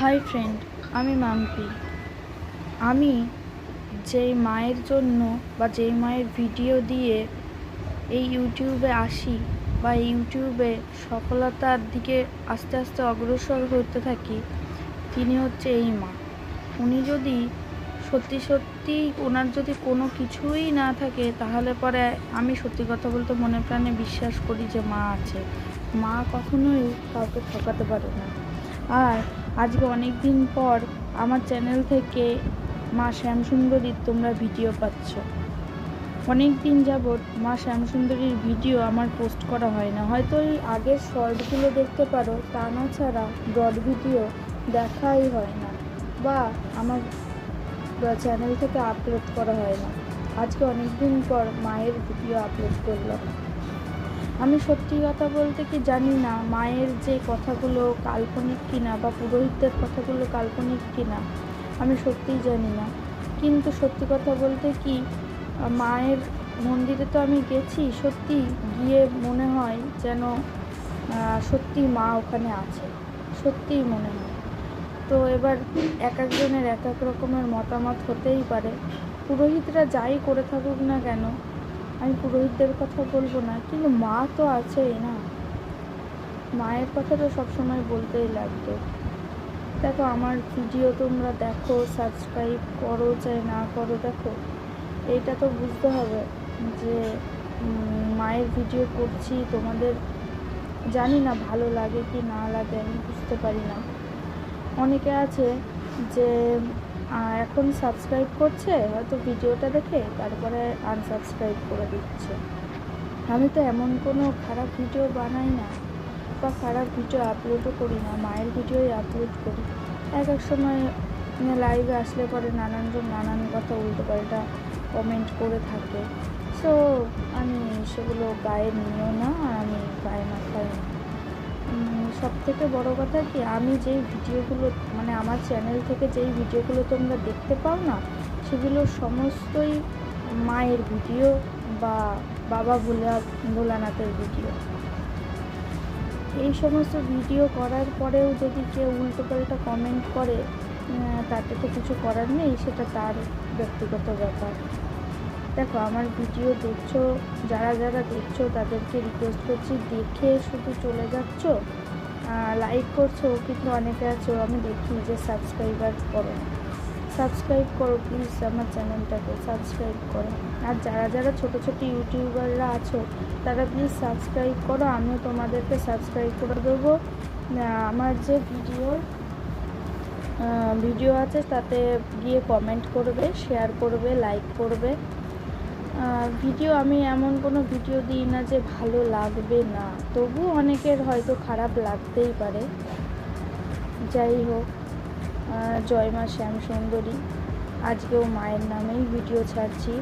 Hi friend, আমি মাম্পি। আমি যেই মায়ের জন্য বা যেই মায়ের ভিডিও দিয়ে এই ইউটিউবে আসি বা ইউটিউবে সফলতার দিকে আস্তে আস্তে অগ্রসর হতে থাকি, তিনি হচ্ছে এই মা। উনি যদি সত্যি সত্যি ওনার যদি কোনো কিছুই না থাকে, তাহলে পরে আমি সত্যি কথা বলতে মনে প্রাণে বিশ্বাস করি যে মা আছে। মা কখনোই কাউকে ঠকাতে পারে না। আর আজকে অনেক দিন পর আমার চ্যানেল থেকে মা শ্যামসুন্দরীর তোমরা ভিডিও পাচ্ছ। অনেক দিন যাবৎ মা শ্যামসুন্দরীর ভিডিও আমার পোস্ট করা হয় না। হয়তো এই আগের শর্টগুলো দেখতে পারো, তা না ছাড়া ব্রড ভিডিও দেখাই হয় না বা আমার চ্যানেল থেকে আপলোড করা হয় না। আজকে অনেক দিন পর মায়ের ভিডিও আপলোড করলাম। আমি সত্যি কথা বলতে কি জানি না, মায়ের যে কথাগুলো কাল্পনিক কিনা বা পুরোহিতদের কথাগুলো কাল্পনিক কিনা, আমি সত্যিই জানি না। কিন্তু সত্যি কথা বলতে কি, মায়ের মন্দিরে তো আমি গেছি, সত্যি গিয়ে মনে হয় যেন সত্যি মা ওখানে আছে। সত্যিই মনে হয়। তো এবার এক একজনের এক এক রকমের মতামত হতেই পারে। পুরোহিতরা যাই করে থাকুক না কেন আমি পুরোহিতদের কথা বলব না, কিন্তু মা তো আছেই না। মায়ের কথা তো সবসময় বলতেই লাগবে। দেখো, আমার ভিডিও তোমরা দেখো সাবস্ক্রাইব করো, চাই না করো, দেখো। এটা তো বুঝতে হবে যে মায়ের ভিডিও করছি, তোমাদের জানি না ভালো লাগে কি না লাগে, আমি বুঝতে পারি না। অনেকে আছে যে আহ, এখন সাবস্ক্রাইব করছে হয়তো ভিডিওটা দেখে তারপরে আনসাবস্ক্রাইব করে দিচ্ছে। আমি তো এমন কোনো খারাপ ভিডিও বানাই না বা খারাপ ভিডিও আপলোডও করি না মায়ের ভিডিওই আপলোড করি। এক এক সময় লাইভে আসলে পরে নানানজন নানান কথা উল্টো পাল্টা কমেন্ট করে থাকে। সো আমি সেগুলো গায়ে নিও না আর আমি গায়ে মাথায় না। সব থেকে বড় কথা কি, আমি যেই ভিডিওগুলো মানে আমার চ্যানেল থেকে যেই ভিডিওগুলো তোমরা দেখতে পাও না, সেগুলো সমস্তই মায়ের ভিডিও বা বাবা ভোলা, ভোলানাথের ভিডিও। এই সমস্ত ভিডিও করার পরেও যদি কেউ উল্টো উল্টোপাল্টা কমেন্ট করে তাতে তো কিছু করার নেই, সেটা তার ব্যক্তিগত ব্যাপার। দেখো, আমার ভিডিও দেখছ, যারা যারা দেখছ, তাদেরকে রিকোয়েস্ট করছি, দেখে শুধু চলে যাচ্ছ লাইক করছ কিন্তু অনেকে আছো আমি দেখি যে সাবস্ক্রাইবার করো সাবস্ক্রাইব করো প্লিজ আমার চ্যানেলটাকে সাবস্ক্রাইব করো। আর যারা যারা ছোট ছোট ইউটিউবাররা আছো, তারা প্লিজ সাবস্ক্রাইব করো, আমিও তোমাদেরকে সাবস্ক্রাইব করে দেবো। আমার যে ভিডিও ভিডিও আছে, তাতে গিয়ে কমেন্ট করবে শেয়ার করবে লাইক করবে। ভিডিও, আমি এমন কোনো ভিডিও দিই না যে ভালো লাগবে না। তবু অনেকের হয়তো খারাপ লাগতেই পারে। যাই হোক জয় মা শ্যাম সুন্দরী। আজকেও মায়ের নামেই ভিডিও ছাড়ছি।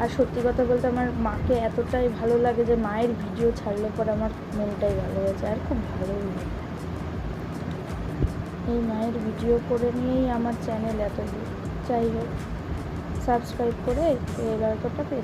আর সত্যি কথা বলতে আমার মাকে এতটাই ভালো লাগে যে মায়ের ভিডিও ছাড়লে পরে আমার মনটাই ভালো হয়েছে আর খুব ভালোই লাগে। এই মায়ের ভিডিও করে নিয়েই আমার চ্যানেল এত যাই হোক। সাবস্ক্রাইব করে এই বেল আইকনটা প্রেস